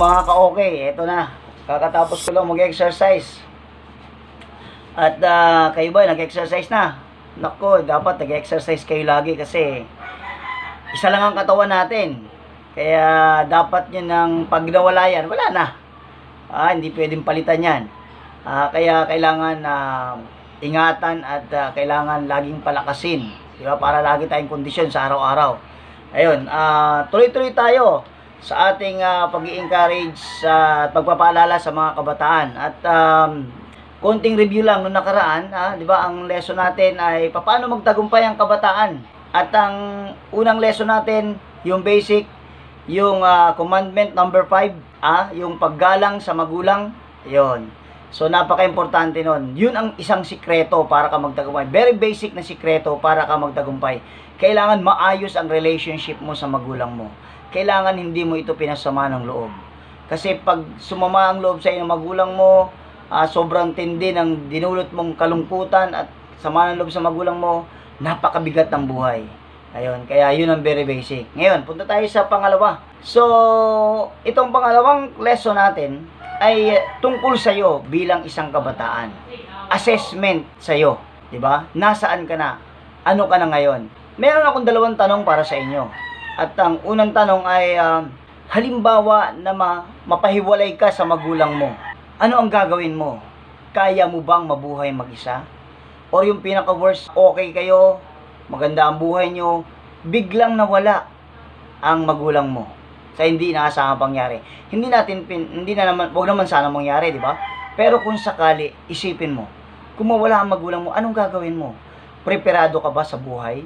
mga ka-okay. Ito na. Kakatapos ko lang mag-exercise. At ah, kayo ba, nag-exercise na? Nako, dapat nag-exercise kayo lagi kasi isa lang ang katawan natin. Kaya dapat yun ng pag nawala yan, wala na. Ah, hindi pwedeng palitan yan. Ah, kaya kailangan na ingatan at ah, kailangan laging palakasin. Di? Para lagi tayong kondisyon sa araw-araw. Ayun, ah, tuloy-tuloy tayo sa ating ah, pag-i-encourage sa pagpapaalala sa mga kabataan. At um, konting review lang nung nakaraan, ah, 'di ba? Ang lesson natin ay paano magtagumpay ang kabataan. At ang unang lesson natin, yung basic, yung ah, commandment number 5, ah, yung paggalang sa magulang. 'Yon. So napaka-importante nun. Yun ang isang sikreto para ka magtagumpay. Very basic na sikreto para ka magtagumpay. Kailangan maayos ang relationship mo sa magulang mo. Kailangan hindi mo ito pinasama ng loob. Kasi pag sumama ang loob sa iyo ng magulang mo, ah, sobrang tindi ng dinulot mong kalungkutan at sama ng loob sa magulang mo, napakabigat ng buhay. Ayun, kaya yun ang very basic. Ngayon, punta tayo sa pangalawa. So, itong pangalawang lesson natin ay tungkol sa iyo bilang isang kabataan. Assessment sa iyo, 'di ba? Nasaan ka na? Ano ka na ngayon? Meron akong dalawang tanong para sa inyo. At ang unang tanong ay um, halimbawa na ma- mapahiwalay ka sa magulang mo. Ano ang gagawin mo? Kaya mo bang mabuhay mag-isa? Or yung pinaka-worst, okay kayo, maganda ang buhay nyo, biglang nawala ang magulang mo sa hindi inaasahang pangyari. Hindi natin pin, hindi na naman wag naman sana mangyari, di ba? Pero kung sakali, isipin mo, kung mawala ang magulang mo, anong gagawin mo? Preparado ka ba sa buhay?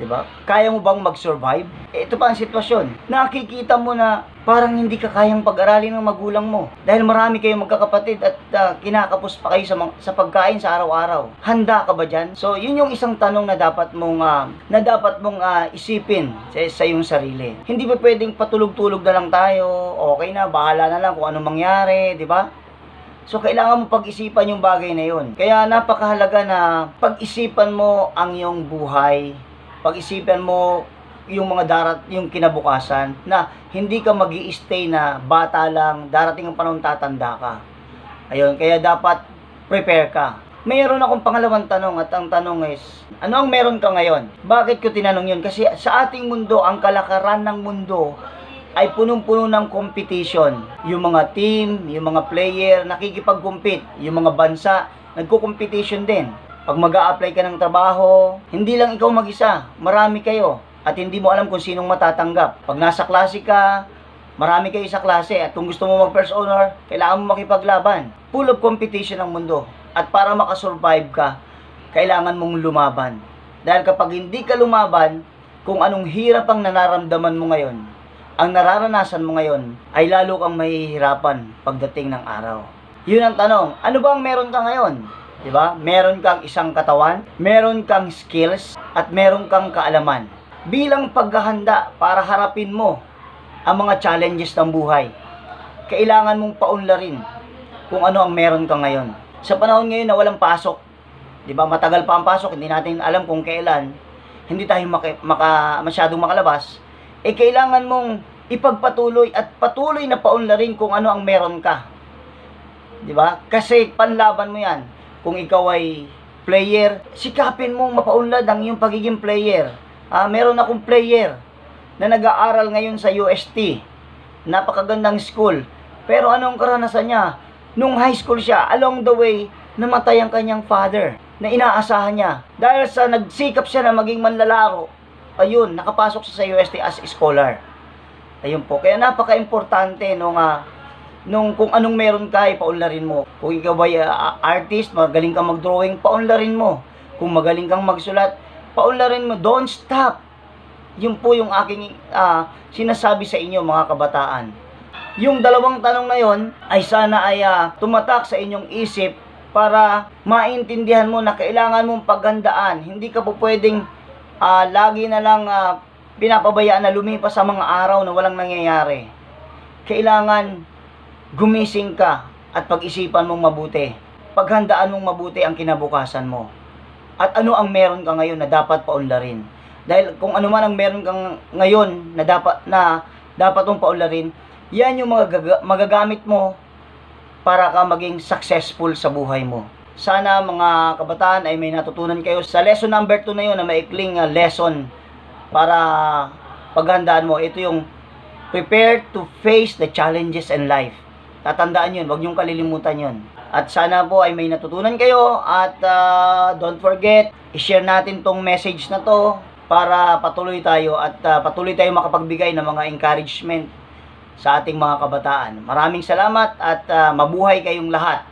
Di ba? Kaya mo bang mag-survive? Eh, Ito pa ang sitwasyon. Nakikita mo na parang hindi ka kayang pag-aralin ng magulang mo. Dahil marami kayong magkakapatid at ah, kinakapos pa kayo sa, sa pagkain sa araw-araw. Handa ka ba dyan? So, yun yung isang tanong na dapat mong, ah, na dapat mong ah, isipin sa, sa iyong sarili. Hindi ba pwedeng patulog-tulog na lang tayo? Okay na, bahala na lang kung anong mangyari, di ba? So, kailangan mo pag-isipan yung bagay na yun. Kaya napakahalaga na pag-isipan mo ang iyong buhay. Pag-isipan mo yung mga darat, yung kinabukasan na hindi ka mag stay na bata lang, darating ang panahon tatanda ka. Ayun, kaya dapat prepare ka. Mayroon akong pangalawang tanong at ang tanong is, ano ang meron ka ngayon? Bakit ko tinanong yun? Kasi sa ating mundo, ang kalakaran ng mundo ay punong-puno ng competition. Yung mga team, yung mga player, nakikipag-compete. Yung mga bansa, nagko-competition din. Pag mag apply ka ng trabaho, hindi lang ikaw mag-isa, marami kayo. At hindi mo alam kung sinong matatanggap. Pag nasa klase ka, marami kayo sa klase. At kung gusto mo mag first honor, kailangan mo makipaglaban. Full of competition ang mundo. At para makasurvive ka, kailangan mong lumaban. Dahil kapag hindi ka lumaban, kung anong hirap ang nararamdaman mo ngayon, ang nararanasan mo ngayon ay lalo kang mahihirapan pagdating ng araw. Yun ang tanong, ano ba ang meron ka ngayon? 'Di ba? Meron kang isang katawan, meron kang skills, at meron kang kaalaman. Bilang paghahanda para harapin mo ang mga challenges ng buhay, kailangan mong paunlarin kung ano ang meron ka ngayon. Sa panahon ngayon na walang pasok, 'di ba? Matagal pa ang pasok, hindi natin alam kung kailan. Hindi tayo maka, maka, masyadong makalabas. Eh kailangan mong ipagpatuloy at patuloy na paunlarin kung ano ang meron ka. 'Di ba? Kasi panlaban mo 'yan. Kung ikaw ay player, sikapin mong mapaunlad ang iyong pagiging player. Ah, meron akong player na nag-aaral ngayon sa UST. Napakagandang school. Pero anong karanasan niya? Nung high school siya, along the way, namatay ang kanyang father na inaasahan niya. Dahil sa nagsikap siya na maging manlalaro, ayun, nakapasok siya sa UST as scholar. Ayun po. Kaya napaka-importante nung ah, nung kung anong meron ka, ipaunlarin mo. Kung ikaw ay ah, artist, magaling kang mag-drawing, paunlarin mo. Kung magaling kang magsulat, paunlarin mo. Don't stop. Yun po yung aking ah, sinasabi sa inyo mga kabataan. Yung dalawang tanong na yon ay sana ay ah, tumatak sa inyong isip para maintindihan mo na kailangan mong paggandaan. Hindi ka po pwedeng ah, lagi na lang ah, pinapabayaan na lumipas sa mga araw na walang nangyayari. Kailangan gumising ka at pag-isipan mong mabuti. Paghandaan mong mabuti ang kinabukasan mo. At ano ang meron ka ngayon na dapat paunlarin. Dahil kung ano man ang meron kang ngayon na dapat na dapat mong paunlarin, Yan yung mga gaga- magagamit mo para ka maging successful sa buhay mo. Sana mga kabataan ay may natutunan kayo sa lesson number 2 na yun na maikling ah, lesson para paghandaan mo. Ito yung prepare to face the challenges in life. Tatandaan yun, huwag niyong kalilimutan yun. At sana po ay may natutunan kayo at ah, don't forget, i-share natin tong message na to para patuloy tayo at ah, patuloy tayo makapagbigay ng mga encouragement sa ating mga kabataan. Maraming salamat at ah, mabuhay kayong lahat.